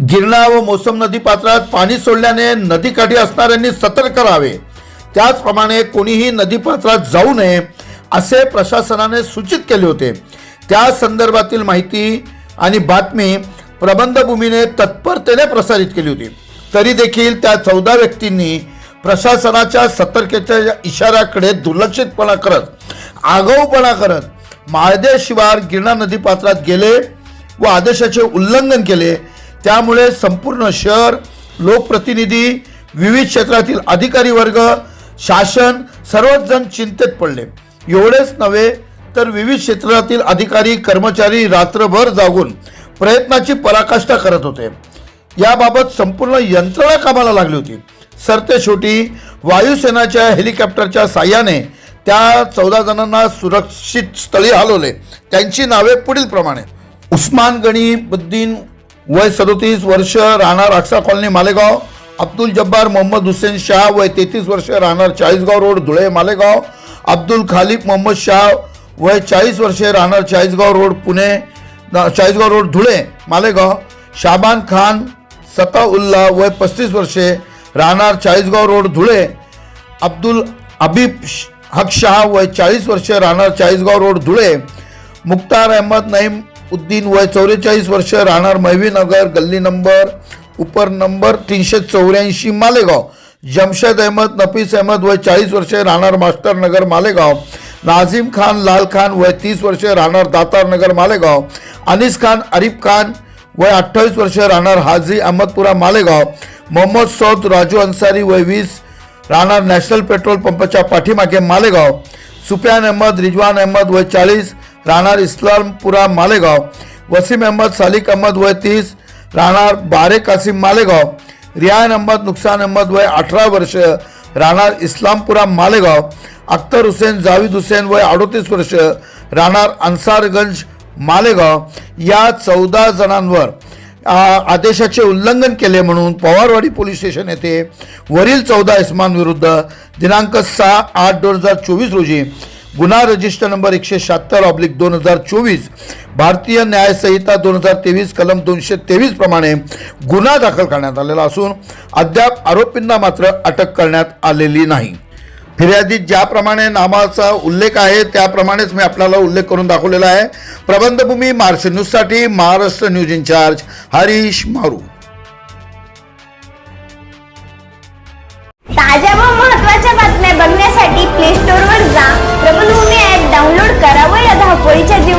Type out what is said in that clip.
गिरणा व मोसम नदी पात्रात पाणी सोडल्याने नदीकाठी असणाऱ्यांनी सतर्क राहावे. त्याचप्रमाणे कोणीही नदी पात्रात जाऊ नये असे प्रशासनाने सूचित केले होते. त्या संदर्भातील माहिती आणि बातमी प्रबंधभूमीने तत्परतेने प्रसारित केली होती. तरी देखील त्या चौदा व्यक्तींनी प्रशासनाच्या सतर्कतेच्या इशाऱ्याकडे दुर्लक्षितपणा करत आगाऊपणा करत महादेव शिवार गिरणा नदी पात्रात गेले व आदेशाचे उल्लंघन केले त्यामुळे संपूर्ण शहर लोकप्रतिनिधी विविध क्षेत्रातील अधिकारी वर्ग शासन सर्वच जण चिंतेत पडले. एवढेच नव्हे तर विविध क्षेत्रातील अधिकारी कर्मचारी रात्रभर जागून प्रयत्नाची पराकाष्ठा करत होते. याबाबत संपूर्ण यंत्रणा कामाला लागली होती. सरतेशेवटी वायुसेनाच्या हेलिकॉप्टरच्या साह्याने त्या चौदा जणांना सुरक्षित स्थळी हलवले. त्यांची नावे पुढील प्रमाणे उस्मान गणीबुद्दीन वय सदोतीस वर्ष राहणार अक्सा कॉलनी मालेगाव. अब्दुल जब्बार मोहम्मद हुसेन शाह वय तेहतीस वर्ष राहणार चाळीसगाव रोड धुळे मालेगाव. अब्दुल खालिफ मोहम्मद शाह वय चाळीस वर्षे राहणार चाळीसगाव रोड पुणे चाळीसगाव रोड धुळे मालेगाव. शाबान खान सताउल्ला वय पस्तीस वर्षे राहणार चाळीसगाव रोड धुळे. अब्दुल अबीब श- हक शाह वय चाळीस वर्षे राहणार चाळीसगाव रोड धुळे. मुख्तार अहमद नईम उद्दीन वय चौवेचाळीस वर्ष राहणार महवी नगर गल्ली नंबर उपर नंबर तीनशे चौऱ्याऐंशी मालेगाव. जमशेद अहमद नफीस अहमद वय चाळीस वर्षे राहणार मास्टर नगर मालेगाव. नाझीम खान लाल खान वय तीस वर्षे राहणार दातार नगर मालेगाव. अनिस खान अरिफ खान वय अठ्ठावीस वर्षे राहणार हाजी अहमदपुरा मालेगाव. मोहम्मद सौद राजू अन्सारी वय वीस राहणार नॅशनल पेट्रोल पंपाच्या पाठीमागे मालेगाव. सुफियान अहमद रिजवान अहमद वय चाळीस राहणार इस्लामपुरा मालेगाव. वसीम अहमद सालिक अहमद वय तीस राहणार बारे कासिम मालेगाव. रियान अहमद नुकसान अहमद वय अठरा वर्ष राहणार इस्लामपुरा मालेगाव. अख्तर हुसेन जावीद हुसेन वय अडोतीस वर्ष राहणार अन्सारगंज मालेगाव. या चौदा जणांवर आदेशाचे उल्लंघन केले म्हणून पवारवाडी पोलीस स्टेशन येथे वरील चौदा इसमांविरुद्ध दिनांक सहा आठ दोन हजार चोवीस रोजी गुन्हा रजिस्टर नंबर एकशे शहात्तर ऑब्लिक दोन हजार चोवीस भारतीय न्यायसंहिता दोन हजार तेवीस कलम दोनशे तेवीस प्रमाणे गुन्हा दाखल करण्यात आलेला असून अद्याप आरोपींना मात्र अटक करण्यात आलेली नाही. फिर्यादीत ज्याप्रमाणे नामाचा उल्लेख आहे त्याप्रमाणेच मी आपल्याला उल्लेख करून दाखवलेला आहे. प्रबंधभूमी मार्श न्यूजसाठी महाराष्ट्र न्यूज इन्चार्ज हरीश मारू. ताज्या व महत्त्वाच्या बातम्या बघण्यासाठी प्ले स्टोअर Por dicha